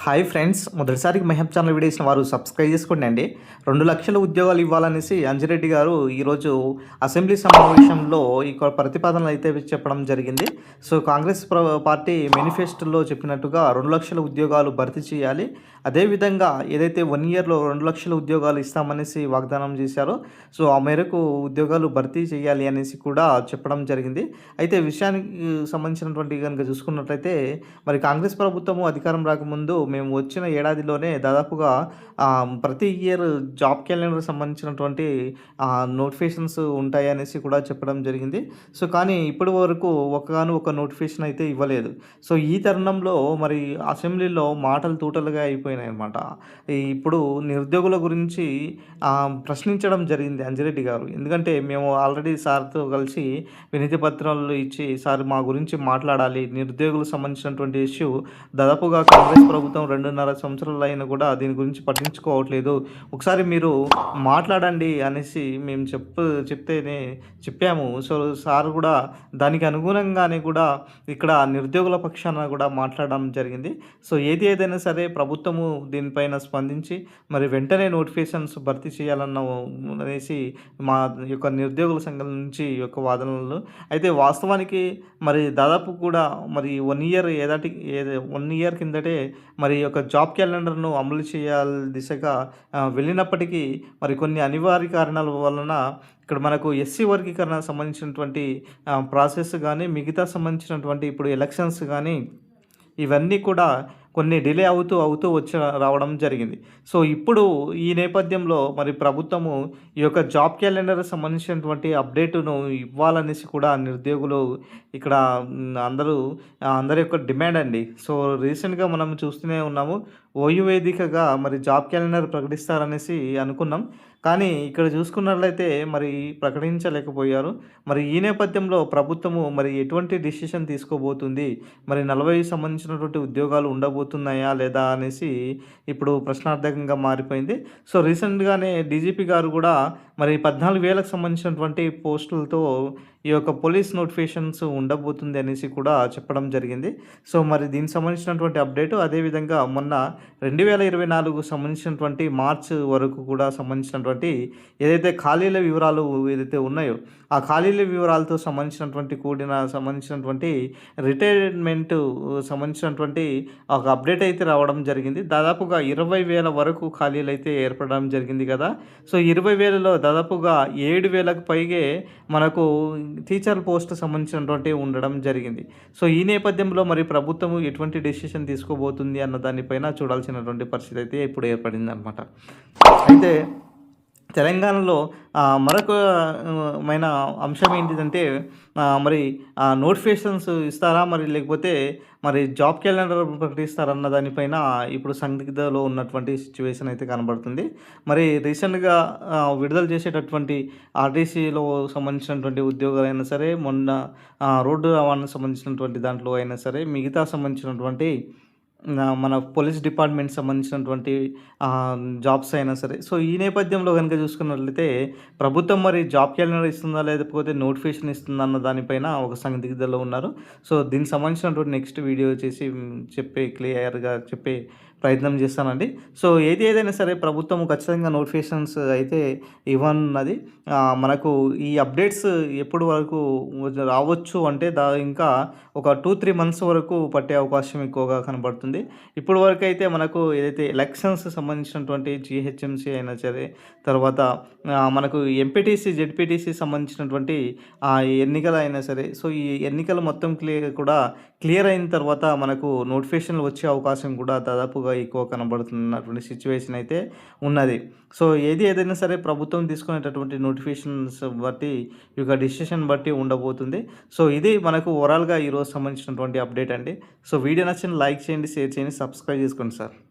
Hi friends మొదటిసారికి మెహబ్ channel video ఇచ్చిన వారు సబ్స్క్రైబ్ చేసుకోండి అండి. రెండు లక్షల ఉద్యోగాలు ఇవ్వాలనేసి అంజిరెడ్డి గారు ఈరోజు అసెంబ్లీ సమావేశంలో ఈ ప్రతిపాదనలు అయితే చెప్పడం జరిగింది. సో కాంగ్రెస్ ప్ర- పార్టీ మేనిఫెస్టోలో చెప్పినట్టుగా రెండు లక్షల ఉద్యోగాలు భర్తీ చేయాలి. అదేవిధంగా ఏదైతే వన్ ఇయర్లో రెండు లక్షల ఉద్యోగాలు ఇస్తామనేసి వాగ్దానం చేశారో సో ఆ మేరకు ఉద్యోగాలు భర్తీ చేయాలి అనేసి కూడా చెప్పడం జరిగింది. అయితే విషయానికి సంబంధించినటువంటి కనుక చూసుకున్నట్లయితే మరి కాంగ్రెస్ ప్రభుత్వము అధికారం రాకముందు మేము వచ్చిన ఏడాదిలోనే దాదాపుగా ప్రతి ఇయర్ జాబ్ క్యాలెండర్ సంబంధించినటువంటి నోటిఫికేషన్స్ ఉంటాయి అనేసి కూడా చెప్పడం జరిగింది. సో కానీ ఇప్పటి వరకు ఒకగాను ఒక నోటిఫికేషన్ అయితే ఇవ్వలేదు. సో ఈ తరుణంలో మరి అసెంబ్లీలో మాటలు తూటలుగా అయిపోయినాయి అనమాట ఇప్పుడు నిరుద్యోగుల గురించి ప్రశ్నించడం జరిగింది అంజిరెడ్డి గారు. ఎందుకంటే మేము ఆల్రెడీ సార్తో కలిసి వినతి పత్రాలు ఇచ్చి సార్ మా గురించి మాట్లాడాలి. నిరుద్యోగులకు సంబంధించినటువంటి ఇష్యూ దాదాపుగా కాంగ్రెస్ ప్రభుత్వం రెండున్నర సంవత్సరాలు అయినా కూడా దీని గురించి పట్టించుకోవట్లేదు. ఒకసారి మీరు మాట్లాడండి అనేసి మేము చెప్పు చెప్తేనే చెప్పాము. సో సార్ కూడా దానికి అనుగుణంగానే కూడా ఇక్కడ నిరుద్యోగుల పక్షాన కూడా మాట్లాడడం జరిగింది. సో ఏది ఏదైనా సరే ప్రభుత్వము దీనిపైన స్పందించి మరి వెంటనే నోటిఫికేషన్స్ భర్తీ చేయాలన్న అనేసి మా యొక్క నిరుద్యోగుల సంఘం నుంచి యొక్క వాదనలు. అయితే వాస్తవానికి మరి దాదాపు కూడా మరి వన్ ఇయర్ ఏదాటి వన్ ఇయర్ కిందటే మరి మరి యొక్క జాబ్ క్యాలెండర్ను అమలు చేయాలి దిశగా వెళ్ళినప్పటికీ మరి కొన్ని అనివార్య కారణాల వలన ఇక్కడ మనకు ఎస్సీ వర్గీకరణ సంబంధించినటువంటి ప్రాసెస్ కానీ మిగతా సంబంధించినటువంటి ఇప్పుడు ఎలక్షన్స్ కానీ ఇవన్నీ కూడా కొన్ని డిలే అవుతూ అవుతూ వచ్చి రావడం జరిగింది. సో ఇప్పుడు ఈ నేపథ్యంలో మరి ప్రభుత్వము ఈ యొక్క జాబ్ క్యాలెండర్ సంబంధించినటువంటి అప్డేటును ఇవ్వాలనేసి కూడా నిరుద్యోగులు ఇక్కడ అందరూ అందరి యొక్క డిమాండ్ అండి. సో రీసెంట్గా మనం చూస్తూనే ఉన్నాము. ఓయు వేదికగా మరి జాబ్ క్యాలెండర్ ప్రకటిస్తారనేసి అనుకున్నాం. కానీ ఇక్కడ చూసుకున్నట్లయితే మరి ప్రకటించలేకపోయారు. మరి ఈ నేపథ్యంలో ప్రభుత్వము మరి ఎటువంటి డిసిషన్ తీసుకోబోతుంది? మరి నలభై సంబంధించినటువంటి ఉద్యోగాలు ఉండబోతున్నాయా లేదా అనేసి ఇప్పుడు ప్రశ్నార్థకంగా మారిపోయింది. సో రీసెంట్గానే డీజీపీ గారు కూడా మరి పద్నాలుగు వేలకు సంబంధించినటువంటి పోస్టులతో ఈ యొక్క పోలీస్ నోటిఫికేషన్స్ ఉండబోతుంది అనేసి కూడా చెప్పడం జరిగింది. సో మరి దీనికి సంబంధించినటువంటి అప్డేట్ అదేవిధంగా మొన్న రెండు వేల ఇరవై నాలుగు సంబంధించినటువంటి మార్చ్ వరకు కూడా సంబంధించినటువంటి ఏదైతే ఖాళీల వివరాలు ఏదైతే ఉన్నాయో ఆ ఖాళీల వివరాలతో సంబంధించినటువంటి కూడిన సంబంధించినటువంటి రిటైర్మెంట్ సంబంధించినటువంటి ఒక అప్డేట్ అయితే రావడం జరిగింది. దాదాపుగా ఇరవై వేల వరకు ఖాళీలు అయితే ఏర్పడడం జరిగింది కదా. సో ఇరవై వేలలో దాదాపుగా ఏడు వేలకు పైగే మనకు టీచర్ పోస్ట్ సంబంధించినటువంటి ఉండడం జరిగింది. సో ఈ నేపథ్యంలో మరి ప్రభుత్వం ఎటువంటి డెసిషన్ తీసుకోబోతుంది అన్న దానిపైన చూడాల్సినటువంటి పరిస్థితి అయితే ఇప్పుడు ఏర్పడింది అనమాట అయితే తెలంగాణలో మరొక మైన అంశం ఏంటిదంటే మరి నోటిఫికేషన్స్ ఇస్తారా? మరి లేకపోతే మరి జాబ్ క్యాలెండర్ ప్రకటిస్తారన్న దానిపైన ఇప్పుడు సందిగ్ధలో ఉన్నటువంటి సిచ్యువేషన్ అయితే కనబడుతుంది. మరి రీసెంట్గా విడుదల చేసేటటువంటి ఆర్టీసీలో సంబంధించినటువంటి ఉద్యోగాలైనా సరే మొన్న రోడ్డు రవాణా సంబంధించినటువంటి దాంట్లో అయినా సరే మిగతా సంబంధించినటువంటి మన పోలీస్ డిపార్ట్మెంట్ సంబంధించినటువంటి జాబ్స్ అయినా సరే. సో ఈ నేపథ్యంలో కనుక చూసుకున్నట్లయితే ప్రభుత్వం మరి జాబ్ క్యాలెండర్ ఇస్తుందా లేకపోతే నోటిఫికేషన్ ఇస్తుందా అన్న దానిపైన ఒక సందిగ్ధలో ఉన్నారు. సో దీనికి సంబంధించినటువంటి నెక్స్ట్ వీడియో చేసి చెప్పే క్లియర్గా చెప్పే ప్రయత్నం చేస్తానండి. సో ఏది ఏదైనా సరే ప్రభుత్వం ఖచ్చితంగా నోటిఫికేషన్స్ అయితే ఇవ్వనున్నది. మనకు ఈ అప్డేట్స్ ఎప్పుడు వరకు రావచ్చు అంటే దా ఇంకా ఒక టూ త్రీ మంత్స్ వరకు పట్టే అవకాశం ఎక్కువగా కనబడుతుంది. ఇప్పుడు వరకు అయితే మనకు ఏదైతే ఎలక్షన్స్ సంబంధించినటువంటి జిహెచ్ఎంసీ అయినా సరే తర్వాత మనకు ఎంపీటీసీ జెడ్పీటీసీ సంబంధించినటువంటి ఎన్నికలు అయినా సరే సో ఈ ఎన్నికలు మొత్తం క్లియర్ కూడా క్లియర్ అయిన తర్వాత మనకు నోటిఫికేషన్లు వచ్చే అవకాశం కూడా దాదాపుగా ఎక్కువ కనబడుతున్నటువంటి సిచ్యువేషన్ అయితే ఉన్నది. సో ఏది ఏదైనా సరే ప్రభుత్వం తీసుకునేటటువంటి నోటిఫికేషన్స్ బట్టి ఈ యొక్క డిసిషన్ బట్టి ఉండబోతుంది. సో ఇది మనకు ఓవరాల్గా ఈరోజు సంబంధించినటువంటి అప్డేట్ అండి. సో వీడియో నచ్చిన లైక్ చేయండి షేర్ చేయండి సబ్స్క్రైబ్ చేసుకోండి సార్